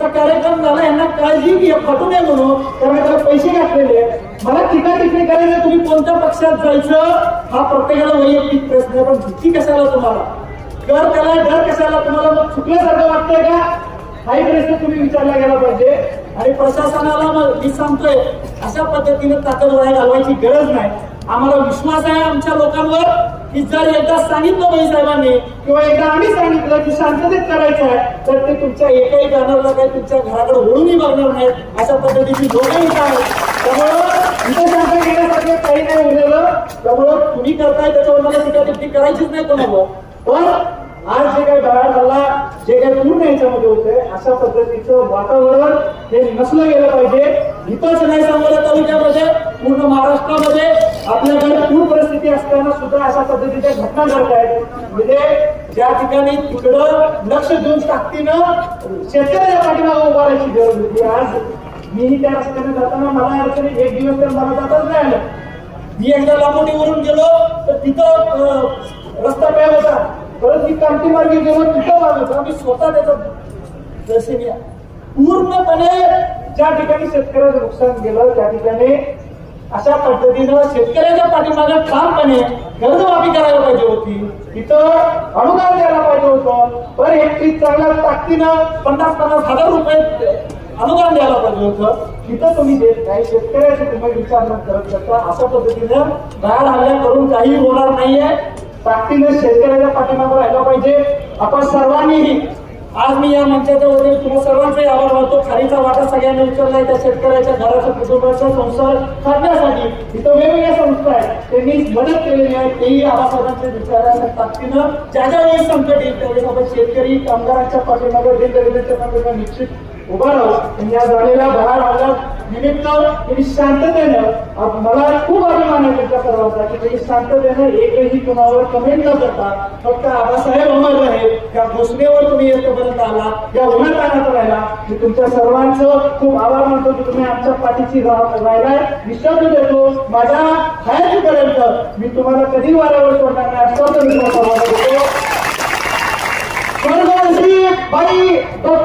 चा कार्यक्रम झाला यांना काळजी की फटू नये म्हणून. त्यामुळे त्याला पैसे घातलेले आहेत. मला टीका टिप्पणी करायचं तुम्ही कोणत्या पक्षात जायचं हा प्रत्येकाला वैयक्तिक प्रश्न आहे. पण भीती कशाला तुम्हाला? कर त्याला डर कशाला? तुम्हाला मग चुकल्यासारखं वाटतंय का? हाही प्रश्न तुम्ही विचारला गेला पाहिजे. आणि प्रशासनाला मग मी सांगतोय अशा पद्धतीने ताकद वाया घालवायची गरज नाही. आम्हाला विश्वास आहे आमच्या लोकांवर. की जर एकदा सांगितलं बाई साहेबांनी. किंवा एकदा आम्ही सांगितलं की शांततेत करायचं आहे तर ते तुमच्या एकही बॅनरला काही तुमच्या घराकडे ओढूनही बघणार नाहीत. अशा पद्धतीची धोरण इथं त्यामुळं इथं काही नाही उरलेलं. त्यामुळं तुम्ही करताय त्याच्यावर मला टीका टिप्पणी करायचीच नाही कोणावर. पण आज जे काही बाळा झाला जे काही पूर्ण याच्यामध्ये होते अशा पद्धतीचं वातावरण हे नसलं गेलं पाहिजे. इथंच नाही सांगलं तालुक्यामध्ये पूर्ण महाराष्ट्रामध्ये आपल्याकडे पूर असताना सुद्धा अशा पद्धतीच्या घटना घडत आहेत. म्हणजे ज्या ठिकाणी तिकडं लक्ष देऊन ताकदीनं शेतकऱ्याच्या पाठीमागे उभारायची गरज होती. आज मीही त्या रस्त्याने जाताना मला अडचणी एक दिवस तर मला जाताच नाही आलं. मी एकदा लांबोटीवरून गेलो तर तिथं रस्ता काय होता. परत मी कामठी मार्गे गेलो तिथं वाद होता. मी स्वतः त्याचा दर्शन पूर्णपणे ज्या ठिकाणी शेतकऱ्याचं नुकसान गेलं त्या ठिकाणी अशा पद्धतीनं शेतकऱ्याच्या पाठीमागे ठामपणे कर्जमाफी करायला पाहिजे होती. इथं अनुदान द्यायला पाहिजे होतं. पण हेक्टरी चांगल्या ताकदीनं पन्नास पन्नास हजार रुपये अनुदान द्यायला पाहिजे होतं. तिथं तुम्ही देत नाही शेतकऱ्याचे तुम्ही विचार न करत शकता अशा पद्धतीनं बाहेर हल्ल्या करून काही होणार नाहीये. ताकदीनं शेतकऱ्याच्या पाठीमागे राहायला पाहिजे. आपण सर्वांनीही आज मी या मंचाच्या वतीने तुम्हा सर्वांचे आभार मानतो. खालीचा वाटा सगळ्यांनी उचललाय त्या शेतकऱ्याच्या घराच्या कुटुंबाचा संसार करण्यासाठी इथं वेगवेगळ्या संस्था आहेत. त्यांनी मदत केलेली आहे. तेही आबासाहेबांच्या विचाराच्या ताकदीनं ज्या ज्या वेळेस संकट येईल त्यावेळेस आपण शेतकरी कामगारांच्या पाठीमागे दिनदलितांच्या पाठीमागे निश्चित उभा राहू या झालेल्या भरार हल्ल्यात निमित्त तुम्ही शांततेनं मला खूप अभिमान आहे तुमच्या सर्वांचा की तुम्ही शांततेनं एकही कुणावर कमेंट न करता फक्त आबासाहेब अमर आहे त्या घोषणेवर तुम्ही येतोपर्यंत आला. या उन्हातानात राहिला. मी तुमच्या सर्वांचं खूप आभार मानतो की तुम्ही आमच्या पाठीशी राहिलाय. विश्वास देतो. माझ्या हयातीपर्यंत मी तुम्हाला कधी वाऱ्यावर सोडणार नाही आश्वासन मी सर्वांना देतो. स्वर्गवंशी बाई डॉक्टर